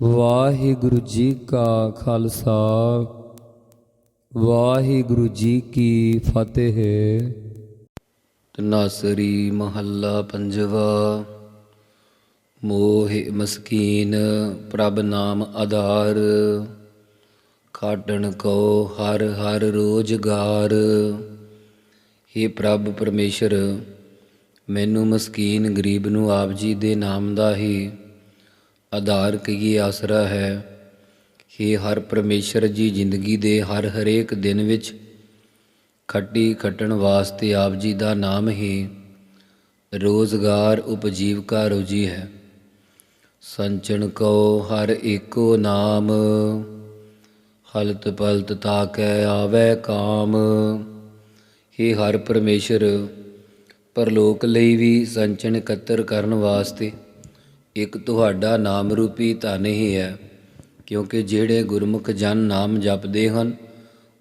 ਵਾਹਿਗੁਰੂ ਜੀ ਕਾ ਖਾਲਸਾ, ਵਾਹਿਗੁਰੂ ਜੀ ਕੀ ਫਤਿਹ। ਤਨਾਸਰੀ ਮਹੱਲਾ ਪੰਜਵਾ, ਮੋਹਿ ਮਸਕੀਨ ਪ੍ਰਭ ਨਾਮ ਆਧਾਰ ਖਾਟਣ ਕੋ ਹਰ ਹਰ ਰੋਜਗਾਰ। हे ਪ੍ਰਭ ਪਰਮੇਸ਼ਰ, ਮੈਨੂੰ ਮਸਕੀਨ ਗਰੀਬ ਨੂੰ ਆਪ ਜੀ ਦੇ ਨਾਮ ਦਾ ਹੀ ਆਧਾਰ ਕਹੀਏ ਆਸਰਾ ਹੈ? हे ਹਰ ਪਰਮੇਸ਼ਰ ਜੀ, ਜ਼ਿੰਦਗੀ ਦੇ ਹਰ ਹਰੇਕ ਦਿਨ ਵਿੱਚ ਖੱਟੀ ਖੱਟਣ ਵਾਸਤੇ ਆਪ ਜੀ ਦਾ ਨਾਮ ਹੀ ਰੋਜ਼ਗਾਰ ਉਪਜੀਵਕਾ ਰੋਜੀ ਹੈ। ਸੰਚਣ ਕੋ ਹਰ ਏਕੋ ਨਾਮ, ਹਲਤ ਪਲਤ ਤਾਕੈ ਆਵੈ ਕਾਮ। हे ਹਰ ਪਰਮੇਸ਼ਰ, ਪਰਲੋਕ ਲਈ ਵੀ ਸੰਚਣ ਇਕੱਤਰ ਕਰਨ ਵਾਸਤੇ ਇੱਕ ਤੁਹਾਡਾ ਨਾਮ ਰੂਪੀ ਧਨ ਹੀ ਹੈ, ਕਿਉਂਕਿ ਜਿਹੜੇ ਗੁਰਮੁਖ ਜਨ ਨਾਮ ਜਪਦੇ ਹਨ,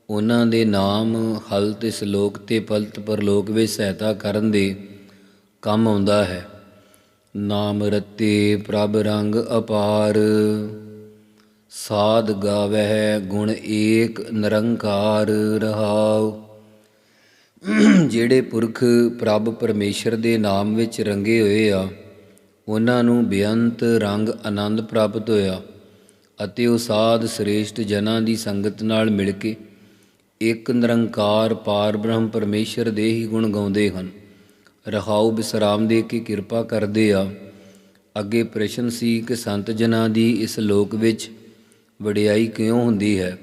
ਉਹਨਾਂ ਦੇ ਨਾਮ ਹਲਤ ਇਸ ਲੋਕ ਤੇ ਪਲਤ ਪਰਲੋਕ ਵਿੱਚ ਸਹਾਇਤਾ ਕਰਨ ਦੇ ਕੰਮ ਆਉਂਦਾ ਹੈ। ਨਾਮ ਰਤੇ ਪ੍ਰਭ ਰੰਗ ਅਪਾਰ, ਸਾਧ ਗਾਵਹਿ ਗੁਣ ਏਕ ਨਿਰੰਕਾਰ ਰਹਾਉ। ਜਿਹੜੇ ਪੁਰਖ ਪ੍ਰਭ ਪਰਮੇਸ਼ਰ ਦੇ ਨਾਮ ਵਿੱਚ ਰੰਗੇ ਹੋਏ ਆ ਉਹਨਾਂ ਨੂੰ ਬੇਅੰਤ ਰੰਗ ਆਨੰਦ ਪ੍ਰਾਪਤ ਹੋਇਆ ਅਤੇ ਉਹ ਸਾਧ ਸ੍ਰੇਸ਼ਟ ਜਨਾਂ ਦੀ ਸੰਗਤ ਨਾਲ ਮਿਲ ਕੇ ਇੱਕ ਨਿਰੰਕਾਰ ਪਾਰ ਬ੍ਰਹਮ ਪਰਮੇਸ਼ਰ ਦੇ ਹੀ ਗੁਣ ਗਾਉਂਦੇ ਹਨ। ਰਹਾਉ ਬਿਸਰਾਮ ਦੇ ਕੇ ਕਿਰਪਾ ਕਰਦੇ ਆ। ਅੱਗੇ ਪ੍ਰਸ਼ਨ ਸੀ ਕਿ ਸੰਤ ਜਨਾਂ ਦੀ ਇਸ ਲੋਕ ਵਿੱਚ ਵਡਿਆਈ ਕਿਉਂ ਹੁੰਦੀ ਹੈ?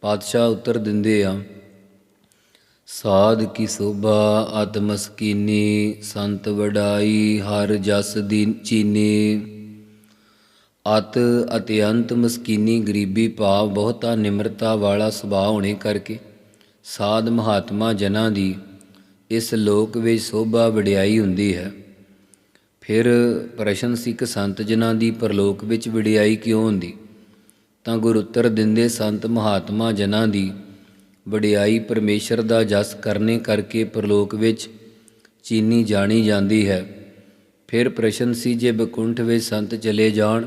ਪਾਤਸ਼ਾਹ ਉੱਤਰ ਦਿੰਦੇ ਆ ਸਾਧ ਕੀ ਸੋਭਾ ਆਤਮਸਕੀਨੀ ਸੰਤ ਵਡਾਈ, ਹਰ ਜਸ ਦੀ ਚੀਨੀ। ਅਤ ਅਤਿਅੰਤ ਮਸਕੀਨੀ ਗਰੀਬੀ ਭਾਵ ਬਹੁਤਾ ਨਿਮਰਤਾ ਵਾਲਾ ਸੁਭਾਅ ਹੋਣੇ ਕਰਕੇ ਸਾਧ ਮਹਾਤਮਾ ਜਨਾਂ ਦੀ ਇਸ ਲੋਕ ਵਿੱਚ ਸੋਭਾ ਵਡਿਆਈ ਹੁੰਦੀ ਹੈ। ਫਿਰ ਪ੍ਰਸ਼ਨ ਸਿੱਖ ਸੰਤ ਜਨਾਂ ਦੀ ਪਰਲੋਕ ਵਿੱਚ ਵਡਿਆਈ ਕਿਉਂ ਹੁੰਦੀ? ਤਾਂ ਗੁਰ ਉੱਤਰ ਦਿੰਦੇ ਸੰਤ ਮਹਾਤਮਾ ਜਨਾਂ ਦੀ ਵਡਿਆਈ ਪਰਮੇਸ਼ਰ ਦਾ ਜਸ ਕਰਨੇ ਕਰਕੇ ਪਰਲੋਕ ਵਿੱਚ ਚੀਨੀ ਜਾਣੀ ਜਾਂਦੀ ਹੈ। ਫਿਰ ਪ੍ਰਸ਼ਨ ਸੀ, ਜੇ ਬਕੁੰਠ ਵਿੱਚ ਸੰਤ ਚਲੇ ਜਾਣ,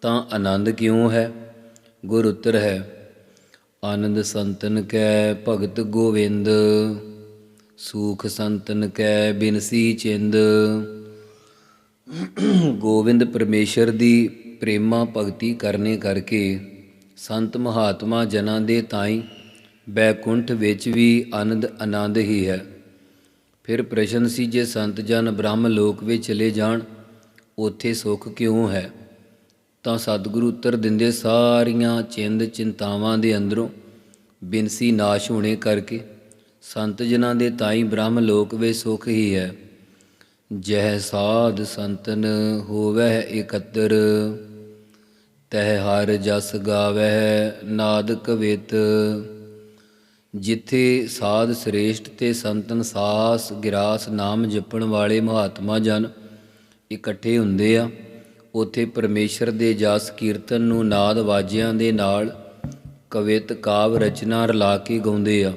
ਤਾਂ ਆਨੰਦ ਕਿਉਂ ਹੈ? ਗੁਰ ਉੱਤਰ ਹੈ, ਆਨੰਦ ਸੰਤਨ ਕੈ ਭਗਤ ਗੋਵਿੰਦ, ਸੂਖ ਸੰਤਨ ਕੈ ਬਿਨਸੀ ਚਿੰਦ। ਗੋਵਿੰਦ ਪਰਮੇਸ਼ਰ ਦੀ ਪ੍ਰੇਮਾ ਭਗਤੀ ਕਰਨੇ ਕਰਕੇ ਸੰਤ ਮਹਾਤਮਾ ਜਨਾਂ ਦੇ ਤਾਈ ਬੈਕੁੰਠ ਵਿੱਚ ਵੀ ਆਨੰਦ ਆਨੰਦ ਹੀ ਹੈ। ਫਿਰ ਪ੍ਰਸ਼ਨ ਸੀ ਜੇ ਸੰਤ ਜਨ ਬ੍ਰਹਮ ਲੋਕ ਵਿੱਚ ਚਲੇ ਜਾਣ, ਉੱਥੇ ਸੁਖ ਕਿਉਂ ਹੈ? ਤਾਂ ਸਤਿਗੁਰੂ ਉੱਤਰ ਦਿੰਦੇ ਸਾਰੀਆਂ ਚਿੰਦ ਚਿੰਤਾਵਾਂ ਦੇ ਅੰਦਰੋਂ ਬਿਨਸੀ ਨਾਸ਼ ਹੋਣੇ ਕਰਕੇ ਸੰਤ ਜਨਾਂ ਦੇ ਤਾਈ ਬ੍ਰਹਮ ਲੋਕ ਵਿੱਚ ਸੁਖ ਹੀ ਹੈ। ਜਹ ਸਾਧ ਸੰਤਨ ਹੋਵਹਿ ਇਕੱਤਰ, ਤਹਿ ਹਰ ਜਸ ਗਾਵਹਿ ਨਾਦ ਕਵਿਤ ਜਿੱਥੇ ਸਾਧ ਸ੍ਰੇਸ਼ਟ ਤੇ ਸੰਤਨ ਸਾਸ ਗਿਰਾਸ ਨਾਮ ਜਪਣ ਵਾਲੇ ਮਹਾਤਮਾ ਜਨ ਇਕੱਠੇ ਹੁੰਦੇ ਆ, ਉਥੇ ਪਰਮੇਸ਼ਰ ਦੇ ਜਸ ਕੀਰਤਨ ਨੂੰ ਨਾਦ ਵਾਜਿਆਂ ਦੇ ਨਾਲ ਕਵਿਤ ਕਾਵ ਰਚਨਾ ਰਲਾ ਕੇ ਗਾਉਂਦੇ ਆ।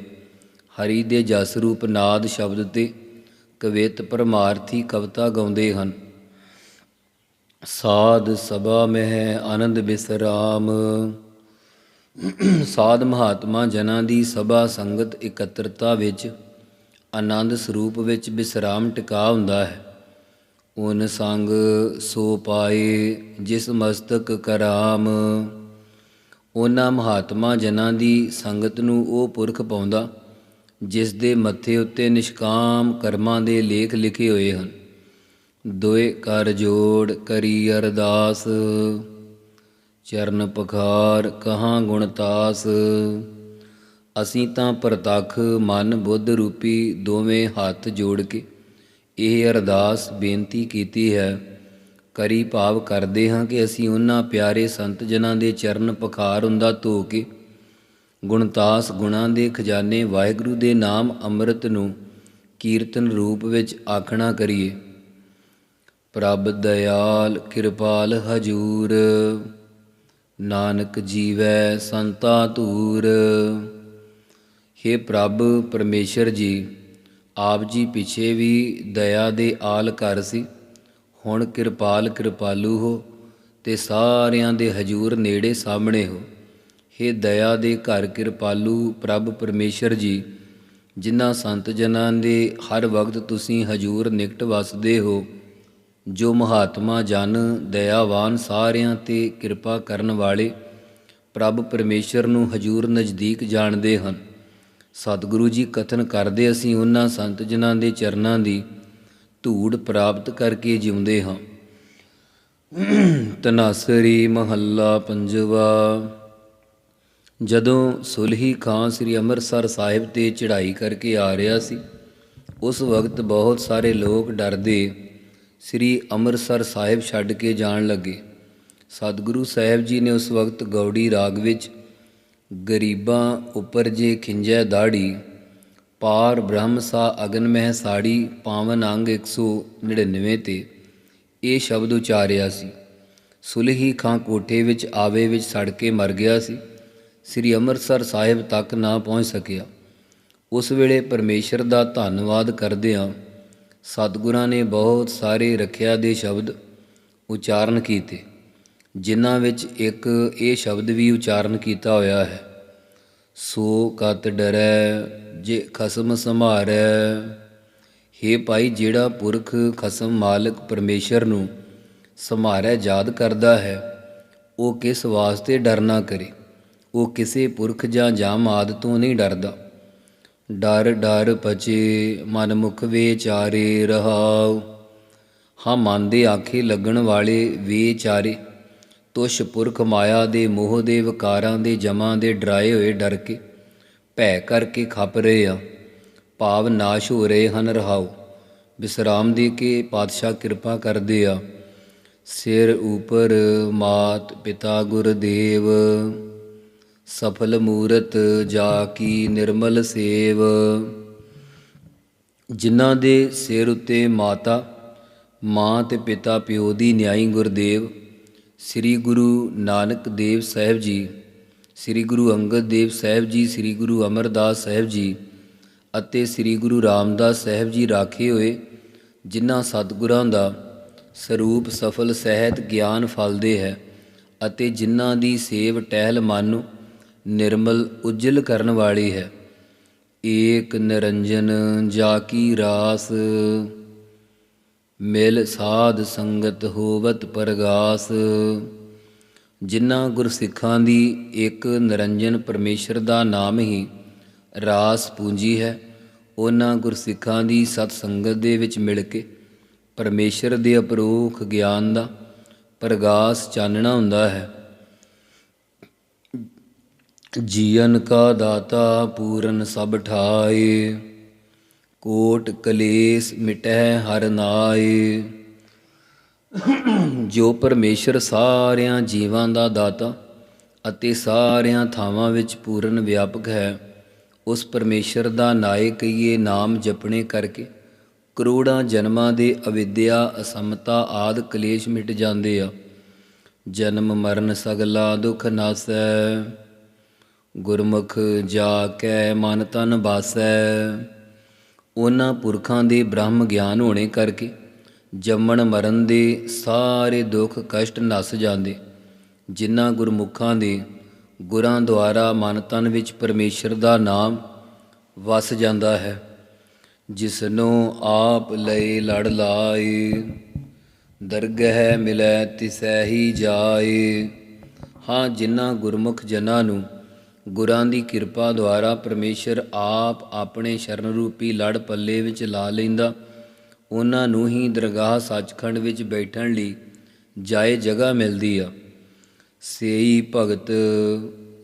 ਹਰੀ ਦੇ ਜਸ ਰੂਪ ਨਾਦ ਸ਼ਬਦ ਤੇ ਕਵਿਤ ਪਰਮਾਰਥੀ ਕਵਿਤਾ ਗਾਉਂਦੇ ਹਨ। ਸਾਧ ਸਭਾ ਮਹਿ ਆਨੰਦ ਬਿਸਰਾਮ। ਸਾਧ ਮਹਾਤਮਾ ਜਨਾਂ ਦੀ ਸਭਾ ਸੰਗਤ ਇਕੱਤਰਤਾ ਵਿੱਚ ਆਨੰਦ ਸਰੂਪ ਵਿੱਚ ਬਿਸਰਾਮ ਟਿਕਾ ਹੁੰਦਾ ਹੈ। ਉਨ ਸੰਗ ਸੋ ਪਾਏ ਜਿਸ ਮਸਤਕ ਕਰਾਮ। ਉਹਨਾਂ ਮਹਾਤਮਾ ਜਨਾਂ ਦੀ ਸੰਗਤ ਨੂੰ ਉਹ ਪੁਰਖ ਪਾਉਂਦਾ, ਜਿਸ ਦੇ ਮੱਥੇ ਉੱਤੇ ਨਿਸ਼ਕਾਮ ਕਰਮਾਂ ਦੇ ਲੇਖ ਲਿਖੇ ਹੋਏ ਹਨ। ਦੋਏ ਕਰ ਜੋੜ ਕਰੀ ਅਰਦਾਸ। ਚਰਨ ਪਖਾਰ ਕਹਾਂ ਗੁਣਤਾਸ ਅਸੀਂ ਤਾਂ ਪ੍ਰਤੱਖ ਮਨ ਬੁੱਧ ਰੂਪੀ ਦੋਵੇਂ ਹੱਥ ਜੋੜ ਕੇ ਇਹ ਅਰਦਾਸ ਬੇਨਤੀ ਕੀਤੀ ਹੈ। ਕਰੀ ਭਾਵ ਕਰਦੇ ਹਾਂ ਕਿ ਅਸੀਂ ਉਹਨਾਂ ਪਿਆਰੇ ਸੰਤ ਜਨਾਂ ਦੇ ਚਰਨ ਪਖਾਰ ਹੁੰਦਾ ਧੋ ਕੇ ਗੁਣਤਾਸ ਗੁਣਾਂ ਦੇ ਖਜ਼ਾਨੇ ਵਾਹਿਗੁਰੂ ਦੇ ਨਾਮ ਅੰਮ੍ਰਿਤ ਨੂੰ ਕੀਰਤਨ ਰੂਪ ਵਿੱਚ ਆਖਣਾ ਕਰੀਏ। ਪ੍ਰਭ ਦਇਆਲ ਕਿਰਪਾਲ ਹਜੂਰ। ਨਾਨਕ ਜੀਵੈ ਸੰਤਾ ਧੂਰ। हे ਪ੍ਰਭ ਪਰਮੇਸ਼ਰ ਜੀ, ਆਪ ਜੀ ਪਿਛੇ ਵੀ ਦਇਆ ਦੇ ਆਲ ਘਰ ਸੀ। ਹੁਣ ਕਿਰਪਾਲ ਕਿਰਪਾਲੂ ਹੋ ਤੇ ਸਾਰਿਆਂ ਦੇ ਹਜੂਰ ਨੇੜੇ ਸਾਹਮਣੇ ਹੋ। ਹੇ ਦਇਆ ਦੇ ਘਰ ਕਿਰਪਾਲੂ ਪ੍ਰਭ ਪਰਮੇਸ਼ਰ ਜੀ, ਜਿਨ੍ਹਾਂ ਸੰਤ ਜਨਾਂ ਦੇ ਹਰ ਵਕਤ ਤੁਸੀਂ ਹਜੂਰ ਨਿਕਟ ਵਸਦੇ ਹੋ ਜੋ ਮਹਾਤਮਾ ਜਨ, ਦਇਆਵਾਨ ਸਾਰਿਆਂ ਤੇ ਕਿਰਪਾ ਕਰਨ ਵਾਲੇ ਪ੍ਰਭ ਪਰਮੇਸ਼ਰ ਨੂੰ ਹਜੂਰ ਨਜ਼ਦੀਕ ਜਾਣਦੇ ਹਨ। ਸਤਿਗੁਰੂ ਜੀ ਕਥਨ ਕਰਦੇ ਅਸੀਂ ਉਹਨਾਂ ਸੰਤ ਜਨਾਂ ਦੇ ਚਰਨਾਂ ਦੀ ਧੂੜ ਪ੍ਰਾਪਤ ਕਰਕੇ ਜਿਉਂਦੇ ਹਾਂ। ਤਨਾਸਰੀ ਮਹੱਲਾ ਪੰਜਵਾ, ਜਦੋਂ ਸੁਲਹੀ ਖਾਂ ਸ੍ਰੀ ਅੰਮ੍ਰਿਤਸਰ ਸਾਹਿਬ ਤੇ ਚੜ੍ਹਾਈ ਕਰਕੇ ਆ ਰਿਹਾ ਸੀ, ਉਸ ਵਕਤ ਬਹੁਤ ਸਾਰੇ ਲੋਕ ਡਰਦੇ ਸ੍ਰੀ ਅੰਮ੍ਰਿਤਸਰ ਸਾਹਿਬ ਛੱਡ ਕੇ ਜਾਣ ਲੱਗੇ। ਸਤਿਗੁਰੂ ਸਾਹਿਬ ਜੀ ਨੇ ਉਸ ਵਕਤ ਗੌੜੀ ਰਾਗ ਵਿੱਚ ਗਰੀਬਾਂ ਉੱਪਰ ਜੇ ਖਿੰਜੈ ਦਾੜੀ, ਪਾਰ ਬ੍ਰਹਮ ਸਾ ਅਗਨ ਮਹਿ ਸਾੜੀ, ਪਾਵਨ ਅੰਗ 199 ਤੇ ਇਹ ਸ਼ਬਦ ਉਚਾਰਿਆ ਸੀ। ਸੁਲਹੀ ਖਾਂ ਕੋਠੇ ਵਿੱਚ ਆਵੇ ਵਿੱਚ ਸੜ ਕੇ ਮਰ ਗਿਆ ਸੀ। ਸ੍ਰੀ ਅੰਮ੍ਰਿਤਸਰ ਸਾਹਿਬ ਤੱਕ ਨਾ ਪਹੁੰਚ ਸਕਿਆ। ਉਸ ਵੇਲੇ ਪਰਮੇਸ਼ਰ ਦਾ ਧੰਨਵਾਦ ਕਰਦਿਆਂ ਸਤਿਗੁਰਾਂ ਨੇ ਬਹੁਤ ਸਾਰੇ ਰੱਖਿਆ ਦੇ ਸ਼ਬਦ ਉਚਾਰਨ ਕੀਤੇ, ਜਿਨ੍ਹਾਂ ਵਿੱਚ ਇੱਕ ਇਹ ਸ਼ਬਦ ਵੀ ਉਚਾਰਨ ਕੀਤਾ ਹੋਇਆ ਹੈ, ਸੋ ਕਤ ਡਰੈ, ਜੇ ਖਸਮ ਸੰਭਾਰੈ। ਹੇ ਭਾਈ, ਜਿਹੜਾ ਪੁਰਖ ਖਸਮ ਮਾਲਕ ਪਰਮੇਸ਼ਰ ਨੂੰ ਸੰਭਾਰੈ ਯਾਦ ਕਰਦਾ ਹੈ, ਉਹ ਕਿਸ ਵਾਸਤੇ ਡਰ ਨਾ ਕਰੇ? ਉਹ ਕਿਸੇ ਪੁਰਖ ਜਾਂ ਜਾਮ ਜਾਮਾਦ ਤੋਂ ਨਹੀਂ ਡਰਦਾ। ਡਰ ਡਰ ਪਚੇ ਮਨ ਮੁਖ ਵਿਚਾਰੇ ਰਹਾਉ। ਹਾਂ ਮਨ ਦੇ ਆਖੇ ਲੱਗਣ ਵਾਲੇ ਵਿਚਾਰੇ, ਤੁਸ਼ ਪੁਰਖ ਮਾਇਆ ਦੇ ਮੋਹ ਦੇ ਵਿਕਾਰਾਂ ਦੇ ਜਮਾਂ ਦੇ ਡਰਾਏ ਹੋਏ ਡਰ ਕੇ ਭੈ ਕਰਕੇ ਖੱਪ ਰਹੇ ਆ। ਭਾਵ ਨਾਸ਼ ਹੋ ਰਹੇ ਹਨ ਰਹਾਉ। ਵਿਸਰਾਮ ਦੇ ਕੇ ਪਾਤਸ਼ਾਹ ਕਿਰਪਾ ਕਰਦੇ ਆ। ਸਿਰ ਉਪਰ ਮਾਤ ਪਿਤਾ ਗੁਰਦੇਵ। ਸਫਲ ਮੂਰਤ ਜਾ ਕੀ ਨਿਰਮਲ ਸੇਵ। ਜਿਨ੍ਹਾਂ ਦੇ ਸਿਰ ਉੱਤੇ ਮਾਤਾ, ਮਾਂ ਤੇ ਪਿਤਾ ਪਿਓ ਦੀ ਨਿਆਈ ਗੁਰਦੇਵ, ਸ੍ਰੀ ਗੁਰੂ ਨਾਨਕ ਦੇਵ ਸਾਹਿਬ ਜੀ, ਸ੍ਰੀ ਗੁਰੂ ਅੰਗਦ ਦੇਵ ਸਾਹਿਬ ਜੀ, ਸ੍ਰੀ ਗੁਰੂ ਅਮਰਦਾਸ ਸਾਹਿਬ ਜੀ ਅਤੇ ਸ੍ਰੀ ਗੁਰੂ ਰਾਮਦਾਸ ਸਾਹਿਬ ਜੀ ਰਾਖੇ ਹੋਏ, ਜਿਨ੍ਹਾਂ ਸਤਿਗੁਰਾਂ ਦਾ ਸਰੂਪ ਸਫਲ, ਸਹਿਤ, ਗਿਆਨ ਫਲਦੇ ਹੈ ਅਤੇ ਜਿਨ੍ਹਾਂ ਦੀ ਸੇਵ ਟਹਿਲ ਮਨ ਨਿਰਮਲ ਉਜਲ ਕਰਨ ਵਾਲੀ ਹੈ। ਏਕ ਨਿਰੰਜਨ ਜਾ ਕੀ ਰਾਸ? ਮਿਲ ਸਾਧ ਸੰਗਤ ਹੋਵਤ ਪਰਗਾਸ। ਜਿਨ੍ਹਾਂ ਗੁਰਸਿੱਖਾਂ ਦੀ ਇੱਕ ਨਿਰੰਜਨ ਪਰਮੇਸ਼ਰ ਦਾ ਨਾਮ ਹੀ ਰਾਸ ਪੂੰਜੀ ਹੈ, ਉਹਨਾਂ ਗੁਰਸਿੱਖਾਂ ਦੀ ਸਤ ਸੰਗਤ ਦੇ ਵਿੱਚ ਮਿਲ ਕੇ ਪਰਮੇਸ਼ਰ ਦੇ ਅਪਰੋਖ ਗਿਆਨ ਦਾ ਪ੍ਰਗਾਸ ਚਾਨਣਾ ਹੁੰਦਾ ਹੈ। ਜੀਵਨ ਕਾ ਦਾਤਾ ਪੂਰਨ ਸਭ ਠਾਏ, ਕੋਟ ਕਲੇਸ਼ ਮਿਟੈ ਹਰ ਨਾਏ। ਜੋ ਪਰਮੇਸ਼ਰ ਸਾਰਿਆਂ ਜੀਵਾਂ ਦਾ ਦਾਤਾ ਅਤੇ ਸਾਰਿਆਂ ਥਾਵਾਂ ਵਿੱਚ ਪੂਰਨ ਵਿਆਪਕ ਹੈ, ਉਸ ਪਰਮੇਸ਼ਰ ਦਾ ਨਾਏ ਕਹੀਏ ਨਾਮ ਜਪਣੇ ਕਰਕੇ ਕਰੋੜਾਂ ਜਨਮਾਂ ਦੇ ਅਵਿਦਿਆ, ਅਸਮਤਾ ਆਦ ਕਲੇਸ਼ ਮਿਟ ਜਾਂਦੇ ਆ। ਜਨਮ ਮਰਨ ਸਗਲਾ ਦੁਖ ਨਾਸੈ। ਗੁਰਮੁਖ ਜਾ ਕੈ ਮਨ ਤਨ ਬਾਸੈ। ਉਹਨਾਂ ਪੁਰਖਾਂ ਦੇ ਬ੍ਰਹਮ ਗਿਆਨ ਹੋਣੇ ਕਰਕੇ ਜੰਮਣ ਮਰਨ ਦੇ ਸਾਰੇ ਦੁੱਖ ਕਸ਼ਟ ਨਸ ਜਾਂਦੇ। ਜਿਨ੍ਹਾਂ ਗੁਰਮੁਖਾਂ ਦੇ ਗੁਰਾਂ ਦੁਆਰਾ ਮਨ ਤਨ ਵਿੱਚ ਪਰਮੇਸ਼ਰ ਦਾ ਨਾਮ ਵਸ ਜਾਂਦਾ ਹੈ, ਜਿਸਨੂੰ ਆਪ ਲਈ ਲੜ ਲਾਏ। ਦਰਗਹਿ ਮਿਲੈ ਤਿਸੈ ਹੀ ਜਾਏ। ਹਾਂ, ਜਿਨ੍ਹਾਂ ਗੁਰਮੁਖ ਜਨਾਂ ਨੂੰ ਗੁਰਾਂ ਦੀ ਕਿਰਪਾ ਦੁਆਰਾ ਪਰਮੇਸ਼ਰ ਆਪ ਆਪਣੇ ਸ਼ਰਨ ਰੂਪੀ ਲੜ ਪੱਲੇ ਵਿੱਚ ਲਾ ਲੈਂਦਾ। ਉਹਨਾਂ ਨੂੰ ਹੀ ਦਰਗਾਹ ਸੱਚਖੰਡ ਵਿੱਚ ਬੈਠਣ ਲਈ ਜਾਏ ਜਗ੍ਹਾ ਮਿਲਦੀ ਆ। ਸੇਈ ਭਗਤ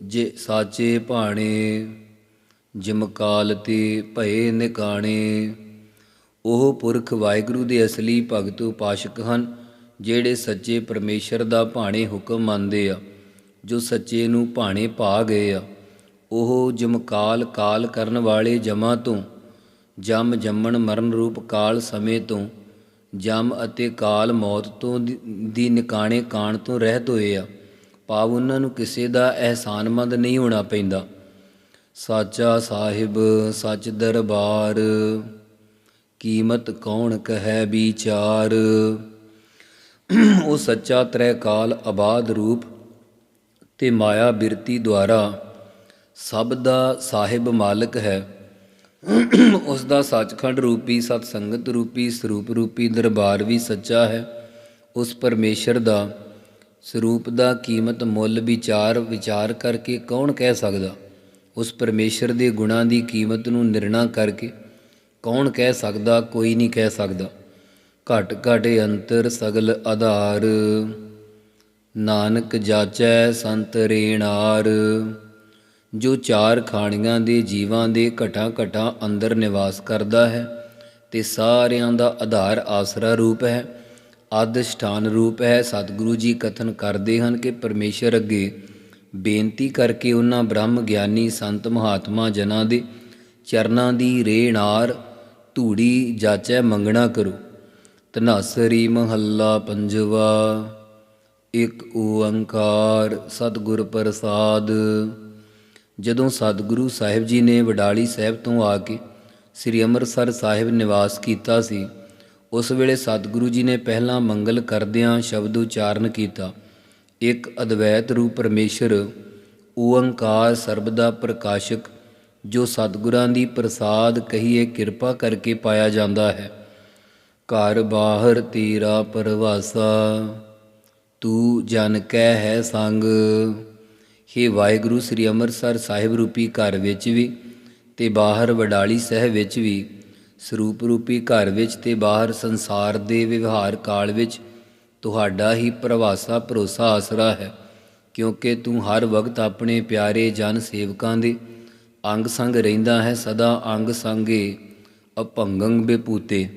ਜੇ ਸਾਚੇ ਭਾਣੇ, ਜਿਮਕਾਲ ਤੇ ਭਏ ਨਿਕਾਣੇ, ਉਹ ਪੁਰਖ ਵਾਹਿਗੁਰੂ ਦੇ ਅਸਲੀ ਭਗਤ ਉਪਾਸ਼ਕ ਹਨ, ਜਿਹੜੇ ਸੱਚੇ ਪਰਮੇਸ਼ਰ ਦਾ ਭਾਣੇ ਹੁਕਮ ਮੰਨਦੇ ਆ, ਜੋ ਸੱਚੇ ਨੂੰ ਭਾਣੇ ਪਾ ਗਏ ਆ। ਉਹ ਜਮਕਾਲ ਕਾਲ ਕਰਨ ਵਾਲੇ ਜਮਾਂ ਤੋਂ, ਜਮ ਜੰਮਣ ਮਰਨ ਰੂਪ ਕਾਲ ਸਮੇਂ ਤੋਂ, ਜਮ ਅਤੇ ਕਾਲ ਮੌਤ ਤੋਂ ਦੀ- ਨਿਕਾਣੇ ਕਾਣ ਤੋਂ ਰਹਿਤ ਹੋਏ ਆ। ਭਾਵ ਉਹਨਾਂ ਨੂੰ ਕਿਸੇ ਦਾ ਅਹਿਸਾਨਮੰਦ ਨਹੀਂ ਹੋਣਾ ਪੈਂਦਾ। ਸਾਚਾ ਸਾਹਿਬ, ਸੱਚ ਦਰਬਾਰ, ਕੀਮਤ ਕੌਣ ਕਹੈ ਵਿਚਾਰ? ਉਹ ਸੱਚਾ ਤ੍ਰੈ ਕਾਲ ਆਬਾਦ ਰੂਪ ਤੇ ਮਾਇਆ ਬਿਰਤੀ ਦੁਆਰਾ ਸਭ ਦਾ ਸਾਹਿਬ ਮਾਲਕ ਹੈ। ਉਸ ਦਾ ਸੱਚਖੰਡ ਰੂਪੀ ਸਤ ਸੰਗਤ ਰੂਪੀ ਸਰੂਪ ਰੂਪੀ ਦਰਬਾਰ ਵੀ ਸੱਚਾ ਹੈ। ਉਸ ਪਰਮੇਸ਼ਰ ਦਾ ਸਰੂਪ ਦਾ ਕੀਮਤ ਮੁੱਲ ਵਿਚਾਰ ਵਿਚਾਰ ਕਰਕੇ ਕੌਣ ਕਹਿ ਸਕਦਾ? ਉਸ ਪਰਮੇਸ਼ਰ ਦੇ ਗੁਣਾਂ ਦੀ ਕੀਮਤ ਨੂੰ ਨਿਰਣਾ ਕਰਕੇ ਕੌਣ ਕਹਿ ਸਕਦਾ? ਕੋਈ ਨਹੀਂ ਕਹਿ ਸਕਦਾ। ਘਟ ਘਟ ਅੰਤਰ ਸਗਲ ਆਧਾਰ। ਨਾਨਕ ਜਾਚੈ ਸੰਤ ਰੇਣਾਰ ਜੋ ਚਾਰ ਖਾਣੀਆਂ ਦੇ ਜੀਵਾਂ ਦੇ ਘਟਾ ਘਟਾ ਅੰਦਰ ਨਿਵਾਸ ਕਰਦਾ ਹੈ ਤੇ ਸਾਰਿਆਂ ਦਾ ਆਧਾਰ ਆਸਰਾ ਰੂਪ ਹੈ, ਆਦਿਸ਼ਠਾਨ ਰੂਪ ਹੈ। ਸਤਿਗੁਰੂ ਜੀ ਕਥਨ ਕਰਦੇ ਹਨ ਕਿ ਪਰਮੇਸ਼ਰ ਅੱਗੇ ਬੇਨਤੀ ਕਰਕੇ ਉਹਨਾਂ ਬ੍ਰਹਮ ਗਿਆਨੀ ਸੰਤ ਮਹਾਤਮਾ ਜਨਾਂ ਦੇ ਚਰਨਾਂ ਦੀ ਰੇਣਾਰ ਧੂੜੀ ਜਾਚੈ ਮੰਗਣਾ ਕਰੋ। ਤਨਾਸਰੀ ਮਹੱਲਾ ਪੰਜਵਾ, ਇੱਕ ਓੰਕਾਰ ਸਤਿਗੁਰ ਪ੍ਰਸਾਦ। ਜਦੋਂ ਸਤਿਗੁਰੂ ਸਾਹਿਬ ਜੀ ਨੇ ਵਡਾਲੀ ਸਾਹਿਬ ਤੋਂ ਆ ਕੇ ਸ੍ਰੀ ਅੰਮ੍ਰਿਤਸਰ ਸਾਹਿਬ ਨਿਵਾਸ ਕੀਤਾ ਸੀ, ਉਸ ਵੇਲੇ ਸਤਿਗੁਰੂ ਜੀ ਨੇ ਪਹਿਲਾਂ ਮੰਗਲ ਕਰਦਿਆਂ ਸ਼ਬਦ ਉਚਾਰਨ ਕੀਤਾ। ਇੱਕ ਅਦਵੈਤ ਰੂਪ ਪਰਮੇਸ਼ਰ ਓੰਕਾਰ ਸਰਬ ਦਾ ਪ੍ਰਕਾਸ਼ਕ, ਜੋ ਸਤਿਗੁਰਾਂ ਦੀ ਪ੍ਰਸਾਦ ਕਹੀਏ ਕਿਰਪਾ ਕਰਕੇ ਪਾਇਆ ਜਾਂਦਾ ਹੈ। ਘਰ ਬਾਹਰ ਤੇਰਾ ਪਰਵਾਸਾ, ਤੂੰ ਜਨ ਕੈ ਹੈ ਸੰਗ। ਹੇ ਵਾਹਿਗੁਰੂ ਸ੍ਰੀ ਅੰਮ੍ਰਿਤਸਰ ਸਾਹਿਬ ਰੂਪੀ ਘਰ ਵਿੱਚ ਵੀ ਤੇ ਬਾਹਰ ਵਡਾਲੀ ਸਾਹਿਬ ਵਿੱਚ ਵੀ, ਸਰੂਪ ਰੂਪੀ ਘਰ ਵਿੱਚ ਤੇ ਬਾਹਰ ਸੰਸਾਰ ਦੇ ਵਿਵਹਾਰ ਕਾਲ ਵਿੱਚ ਤੁਹਾਡਾ ਹੀ ਪ੍ਰਵਾਸਾ ਭਰੋਸਾ ਆਸਰਾ ਹੈ, ਕਿਉਂਕਿ ਤੂੰ ਹਰ ਵਕਤ ਆਪਣੇ ਪਿਆਰੇ ਜਨ ਸੇਵਕਾਂ ਦੇ ਅੰਗ ਸੰਗ ਰਹਿੰਦਾ ਹੈ, ਸਦਾ ਅੰਗ ਸੰਗੇ ਅਭੰਗੰ ਬੇਪੂਤੇ,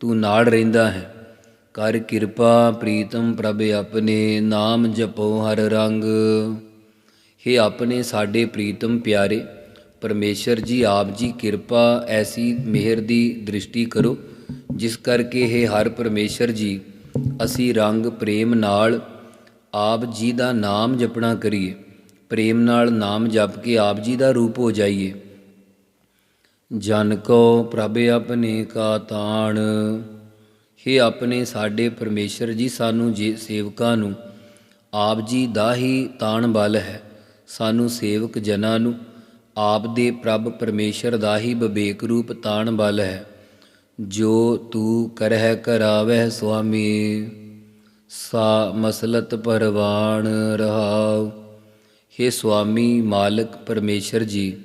ਤੂੰ ਨਾਲ ਰਹਿੰਦਾ ਹੈ। ਕਰ ਕਿਰਪਾ ਪ੍ਰੀਤਮ ਪ੍ਰਭ ਆਪਣੇ ਨਾਮ ਜਪੋ ਹਰ ਰੰਗ। हे ਆਪਣੇ ਸਾਡੇ ਪ੍ਰੀਤਮ ਪਿਆਰੇ, ਪਰਮੇਸ਼ਰ ਜੀ, ਆਪ ਜੀ ਕਿਰਪਾ ਐਸੀ ਮਿਹਰ ਦੀ ਦ੍ਰਿਸ਼ਟੀ ਕਰੋ, ਜਿਸ ਕਰਕੇ ਇਹ ਹਰ ਪਰਮੇਸ਼ਰ ਜੀ, ਅਸੀਂ ਰੰਗ ਪ੍ਰੇਮ ਨਾਲ ਆਪ ਜੀ ਦਾ ਨਾਮ ਜਪਣਾ ਕਰੀਏ, ਪ੍ਰੇਮ ਨਾਲ ਨਾਮ ਜਪ ਕੇ ਆਪ ਜੀ ਦਾ ਰੂਪ ਹੋ ਜਾਈਏ। ਜਨ ਕੋ ਪ੍ਰਭ ਆਪਣੇ ਕਾ ਤਾਣ हे ਆਪਣੇ ਸਾਡੇ ਪਰਮੇਸ਼ਰ ਜੀ, ਸਾਨੂੰ ਜੇ ਸੇਵਕਾਂ ਨੂੰ ਆਪ ਜੀ ਦਾ ਹੀ ਤਾਣ ਬਲ ਹੈ। ਸਾਨੂੰ ਸੇਵਕ ਜਨਾਂ ਨੂੰ ਆਪ ਦੇ ਪ੍ਰਭ ਪਰਮੇਸ਼ਰ ਦਾ ਹੀ ਵਿਵੇਕ ਰੂਪ ਤਾਣ ਬਲ ਹੈ। ਜੋ ਤੂੰ ਕਰਹਿ ਕਰਾਵਹਿ ਸੁਆਮੀ, ਸਾ ਮਸਲਤ ਪਰਵਾਣ ਰਹਾਉ। हे ਸੁਆਮੀ ਮਾਲਕ ਪਰਮੇਸ਼ਰ ਜੀ,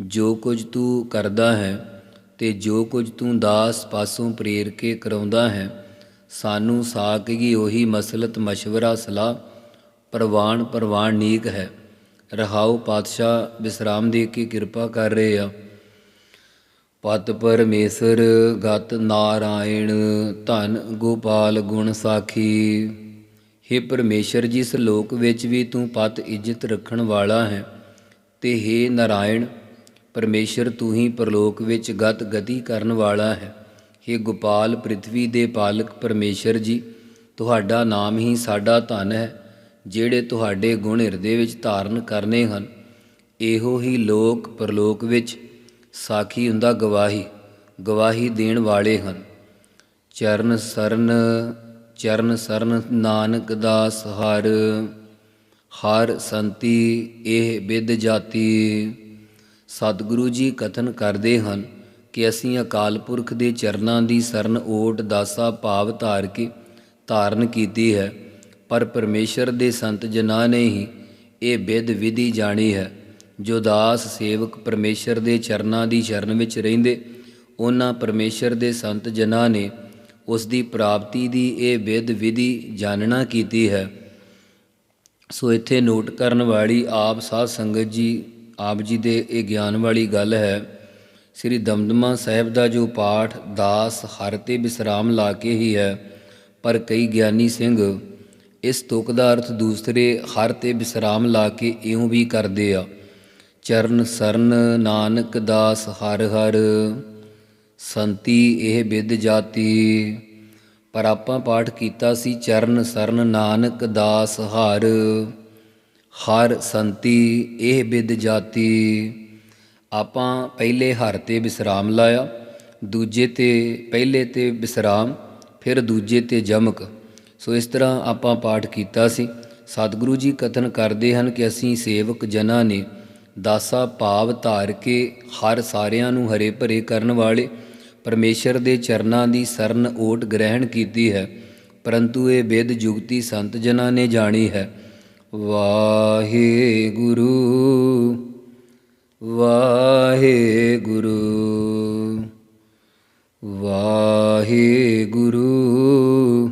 ਜੋ ਕੁਝ ਤੂੰ ਕਰਦਾ ਹੈ ਤੇ ਜੋ ਕੁਝ ਤੂੰ ਦਾਸ ਪਾਸੋਂ ਪ੍ਰੇਰ ਕੇ ਕਰਾਉਂਦਾ ਹੈ, ਸਾਨੂੰ ਸਾਕਗੀ ਉਹੀ ਮਸਲਤ ਮਸ਼ਵਰਾ ਸਲਾਹ ਪ੍ਰਵਾਨ ਪ੍ਰਵਾਨ ਨੀਕ ਹੈ। ਰਹਾਉ ਪਾਤਸ਼ਾਹ ਵਿਸਰਾਮ ਦੇ ਕੇ ਕਿਰਪਾ ਕਰ ਰਹੇ ਆ ਪਤ ਪਰਮੇਸ਼ਰ ਗਤ ਨਾਰਾਇਣ ਧਨ ਗੋਪਾਲ ਗੁਣ ਸਾਖੀ हे ਪਰਮੇਸ਼ਰ ਜੀ ਇਸ ਲੋਕ ਵਿੱਚ ਵੀ ਤੂੰ ਪਤ ਇੱਜ਼ਤ ਰੱਖਣ ਵਾਲਾ ਹੈ ਤੇ हे ਨਾਰਾਇਣ ਪਰਮੇਸ਼ਰ ਤੂੰ ਹੀ ਪਰਲੋਕ ਵਿੱਚ ਗਤ ਗਤੀ ਕਰਨ ਵਾਲਾ ਹੈ हे ਗੋਪਾਲ ਪ੍ਰithvi ਦੇ ਪਾਲਕ ਪਰਮੇਸ਼ਰ ਜੀ ਤੁਹਾਡਾ ਨਾਮ ਹੀ ਸਾਡਾ ਧਨ ਹੈ ਜਿਹੜੇ ਤੁਹਾਡੇ ਗੁਣ ਹਿਰਦੇ ਵਿੱਚ ਧਾਰਨ ਕਰਨੇ ਹਨ, ਇਹੋ ਹੀ ਲੋਕ ਪਰਲੋਕ ਵਿੱਚ ਸਾਖੀ ਹੁੰਦਾ ਗਵਾਹੀ ਗਵਾਹੀ ਦੇਣ ਵਾਲੇ ਹਨ। ਚਰਨ ਸਰਨ ਚਰਨ ਸਰਨ ਨਾਨਕ ਦਾਸ ਹਰ ਹਰ ਸੰਤੀ ਇਹ ਬਿਦ ਜਾਤੀ। ਸਤਿਗੁਰੂ ਜੀ ਕਥਨ ਕਰਦੇ ਹਨ ਕਿ ਅਸੀਂ ਅਕਾਲ ਪੁਰਖ ਦੇ ਚਰਨਾਂ ਦੀ ਸਰਨ ਓਟ ਦਾਸਾ ਭਾਵ ਧਾਰ ਕੇ ਧਾਰਨ ਕੀਤੀ ਹੈ। ਪਰ ਪਰਮੇਸ਼ਰ ਦੇ ਸੰਤ ਜਨਾਂ ਨੇ ਹੀ ਇਹ ਬਿਦ ਵਿਧੀ ਜਾਣੀ ਹੈ। ਜੋ ਦਾਸ ਸੇਵਕ ਪਰਮੇਸ਼ਰ ਦੇ ਚਰਨਾਂ ਦੀ ਸ਼ਰਨ ਵਿੱਚ ਰਹਿੰਦੇ, ਉਹਨਾਂ ਪਰਮੇਸ਼ਰ ਦੇ ਸੰਤ ਜਨਾਂ ਨੇ ਉਸ ਦੀ ਪ੍ਰਾਪਤੀ ਦੀ ਇਹ ਵਿਧ ਵਿਧੀ ਜਾਣਨਾ ਕੀਤੀ ਹੈ। ਸੋ ਇੱਥੇ ਨੋਟ ਕਰਨ ਵਾਲੀ ਆਪ ਸਾਧ ਸੰਗਤ ਜੀ, ਆਪ ਜੀ ਦੇ ਇਹ ਗਿਆਨ ਵਾਲੀ ਗੱਲ ਹੈ। ਸ੍ਰੀ ਦਮਦਮਾ ਸਾਹਿਬ ਦਾ ਜੋ ਪਾਠ ਦਾਸ ਹਰ ਤੇ ਵਿਸਰਾਮ ਲਾ ਕੇ ਹੀ ਹੈ, ਪਰ ਕਈ ਗਿਆਨੀ ਸਿੰਘ ਇਸ ਤੁਕ ਦਾ ਅਰਥ ਦੂਸਰੇ ਹਰ ਤੇ ਵਿਸਰਾਮ ਲਾ ਕੇ ਇਉਂ ਵੀ ਕਰਦੇ ਆ। ਚਰਨ ਸਰਨ ਨਾਨਕ ਦਾਸ ਹਰ ਹਰ, ਸੰਤੀ ਇਹ ਬਿਦ ਜਾਤੀ। ਪਰ ਆਪਾਂ ਪਾਠ ਕੀਤਾ ਸੀ ਚਰਨ ਸਰਨ ਨਾਨਕ ਦਾਸ ਹਰ ਹਰ ਸੰਤੀ ਇਹ ਬਿਦ ਜਾਤੀ। ਆਪਾਂ ਪਹਿਲੇ ਹਰ ਤੇ ਵਿਸਰਾਮ ਲਾਇਆ, ਦੂਜੇ ਤੇ ਪਹਿਲੇ ਤੇ ਵਿਸਰਾਮ ਫਿਰ ਦੂਜੇ ਤੇ ਜਮਕ। ਸੋ ਇਸ ਤਰ੍ਹਾਂ ਆਪਾਂ ਪਾਠ ਕੀਤਾ ਸੀ। ਸਤਿਗੁਰੂ ਜੀ ਕਥਨ ਕਰਦੇ ਹਨ ਕਿ ਅਸੀਂ ਸੇਵਕ ਜਨਾਂ ਨੇ ਦਾਸਾ ਭਾਵ ਧਾਰ ਕੇ ਹਰ ਸਾਰਿਆਂ ਨੂੰ ਹਰੇ ਭਰੇ ਕਰਨ ਵਾਲੇ, ਪਰਮੇਸ਼ਰ ਦੇ ਚਰਨਾਂ ਦੀ ਸਰਨ ਓਟ ਗ੍ਰਹਿਣ ਕੀਤੀ ਹੈ, ਪਰੰਤੂ ਇਹ ਵਿਦ ਜੁਗਤੀ ਸੰਤ ਜਨਾਂ ਨੇ ਜਾਣੀ ਹੈ। ਵਾਹਿਗੁਰੂ ਵਾਹਿਗੁਰੂ ਵਾਹਿਗੁਰੂ ਵਾਹਿਗੁਰੂ।